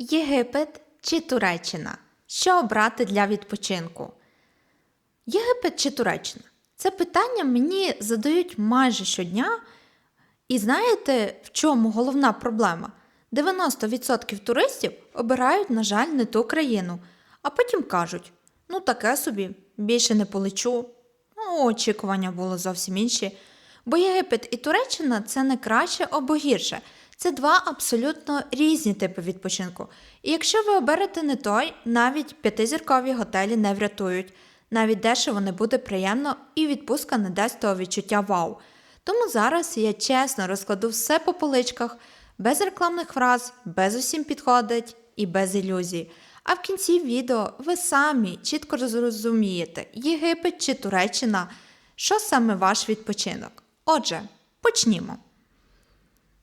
Єгипет чи Туреччина? Що обрати для відпочинку? Єгипет чи Туреччина? Це питання мені задають майже щодня. І знаєте, в чому головна проблема? 90% туристів обирають, на жаль, не ту країну, а потім кажуть: ну таке собі, більше не полечу. Ну, очікування було зовсім інші. Бо Єгипет і Туреччина це не краще або гірше. Це два абсолютно різні типи відпочинку. І якщо ви оберете не той, навіть п'ятизіркові готелі не врятують. Навіть дешево не буде приємно і відпустка не дасть того відчуття вау. Тому зараз я чесно розкладу все по поличках, без рекламних фраз, без усім підходить і без ілюзій. А в кінці відео ви самі чітко зрозумієте, Єгипет чи Туреччина, що саме ваш відпочинок. Отже, почнімо.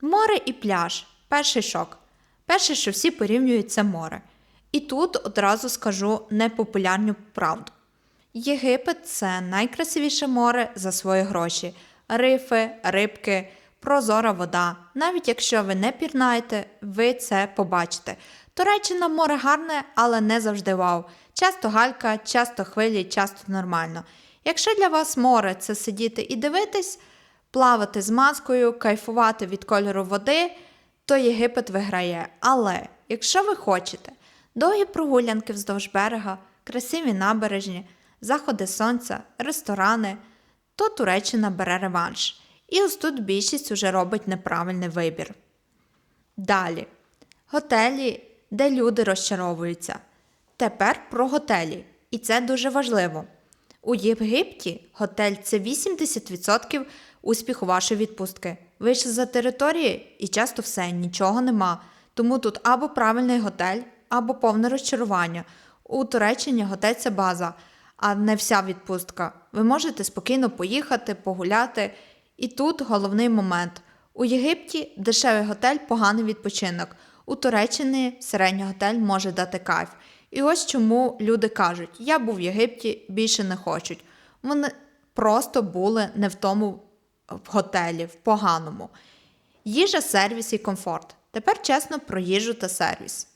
Море і пляж перший шок. Перше, що всі порівнюють, це море. І тут одразу скажу непопулярну правду. Єгипет це найкрасивіше море за свої гроші. Рифи, рибки, прозора вода. Навіть якщо ви не пірнаєте, ви це побачите. Туреччина море гарне, але не завжди вау. Часто галька, часто хвилі, часто нормально. Якщо для вас море це сидіти і дивитись, плавати з маскою, кайфувати від кольору води, то Єгипет виграє. Але якщо ви хочете довгі прогулянки вздовж берега, красиві набережні, заходи сонця, ресторани, то Туреччина бере реванш. І ось тут більшість уже робить неправильний вибір. Далі. Готелі, де люди розчаровуються. Тепер про готелі. І це дуже важливо. У Єгипті готель це 80% успіху вашої відпустки. Вийшли за території і часто все, нічого нема. Тому тут або правильний готель, або повне розчарування. У Туреччині готель це база, а не вся відпустка. Ви можете спокійно поїхати, погуляти. І тут головний момент. У Єгипті дешевий готель поганий відпочинок. У Туреччині середній готель може дати кайф. І ось чому люди кажуть: я був в Єгипті, більше не хочуть. Вони просто були не в тому в готелі, в поганому. Їжа, сервіс і комфорт. Тепер чесно про їжу та сервіс.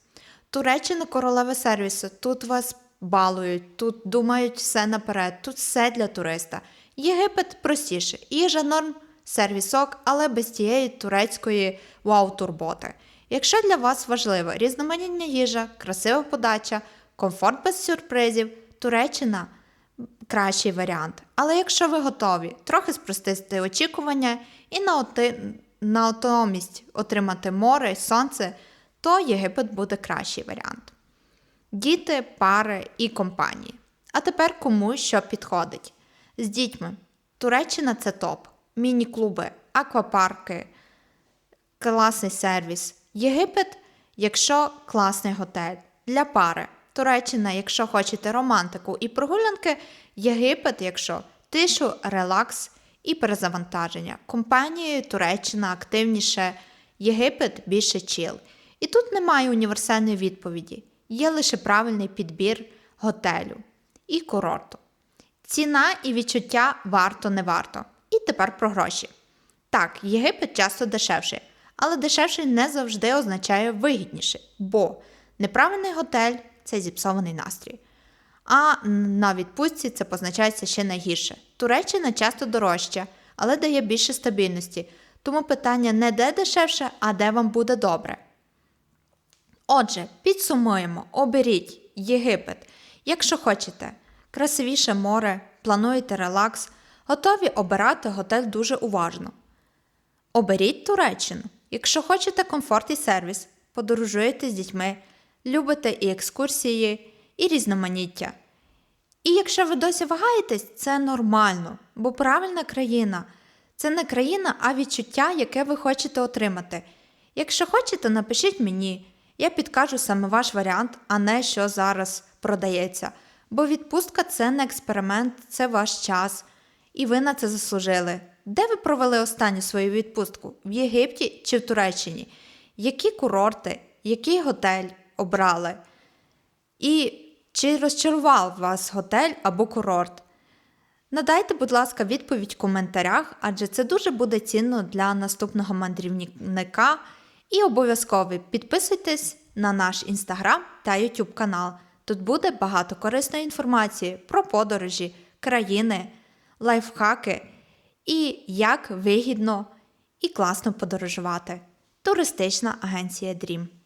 Туреччина королева сервісу. Тут вас балують, тут думають все наперед, тут все для туриста. Єгипет простіше. Їжа норм, сервісок, але без тієї турецької вау-турботи. Якщо для вас важлива різноманітна їжа, красива подача, комфорт без сюрпризів, Туреччина кращий варіант. Але якщо ви готові трохи спростити очікування і натомість отримати море сонце, то Єгипет буде кращий варіант. Діти, пари і компанії. А тепер кому що підходить. З дітьми. Туреччина це топ. Міні-клуби, аквапарки, класний сервіс. Єгипет, якщо класний готель. Для пари. Туреччина, якщо хочете романтику і прогулянки, Єгипет, якщо тишу, релакс і перезавантаження. Компанією Туреччина активніше, Єгипет більше чіл. І тут немає універсальної відповіді, є лише правильний підбір готелю і курорту. Ціна і відчуття варто не варто. І тепер про гроші. Так, Єгипет часто дешевший, але дешевший не завжди означає вигідніше, бо неправильний готель це зіпсований настрій. А на відпустці це позначається ще найгірше. Туреччина часто дорожча, але дає більше стабільності, тому питання не де дешевше, а де вам буде добре. Отже, підсумуємо, оберіть Єгипет, якщо хочете, красивіше море, плануєте релакс, готові обирати готель дуже уважно. Оберіть Туреччину, якщо хочете комфорт і сервіс, подорожуєте з дітьми, любите і екскурсії, і різноманіття. І якщо ви досі вагаєтесь, це нормально, бо правильна країна це не країна, а відчуття, яке ви хочете отримати. Якщо хочете, напишіть мені, я підкажу саме ваш варіант, а не що зараз продається. Бо відпустка це не експеримент, це ваш час, і ви на це заслужили. Де ви провели останню свою відпустку? В Єгипті чи в Туреччині? Які курорти, який готель обрали? І чи розчарував вас готель або курорт? Надайте, будь ласка, відповідь в коментарях, адже це дуже буде цінно для наступного мандрівника. І обов'язково підписуйтесь на наш інстаграм та ютуб канал. Тут буде багато корисної інформації про подорожі, країни, лайфхаки і як вигідно і класно подорожувати. Туристична агенція Dream.